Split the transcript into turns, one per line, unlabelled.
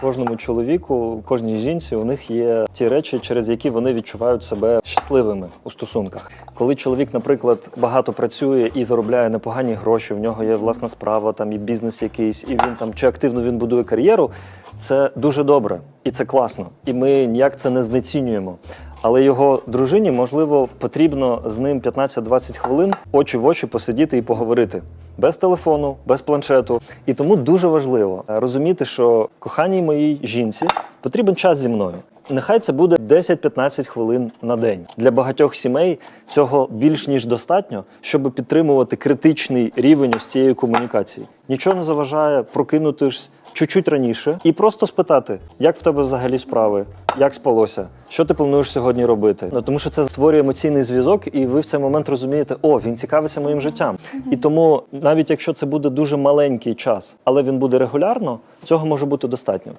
Кожному чоловіку, кожній жінці у них є ті речі, через які вони відчувають себе щасливими у стосунках. Коли чоловік, наприклад, багато працює і заробляє непогані гроші, в нього є власна справа, там і бізнес якийсь, і він там чи активно він будує кар'єру, це дуже добре і це класно. І ми ніяк це не знецінюємо. Але його дружині, можливо, потрібно з ним 15-20 хвилин очі в очі посидіти і поговорити без телефону, без планшету. І тому дуже важливо е, розуміти, що коханій моїй жінці потрібен час зі мною. Нехай це буде 10-15 хвилин на день. Для багатьох сімей цього більш ніж достатньо, щоб підтримувати критичний рівень ось цієї комунікації. Нічого не заважає прокинутись чуть-чуть раніше і просто спитати, як в тебе взагалі справи, як спалося, що ти плануєш сьогодні робити. Ну тому що це створює емоційний зв'язок, і ви в цей момент розумієте, о, він цікавиться моїм життям. І тому, навіть якщо це буде дуже маленький час, але він буде регулярно, цього може бути достатньо.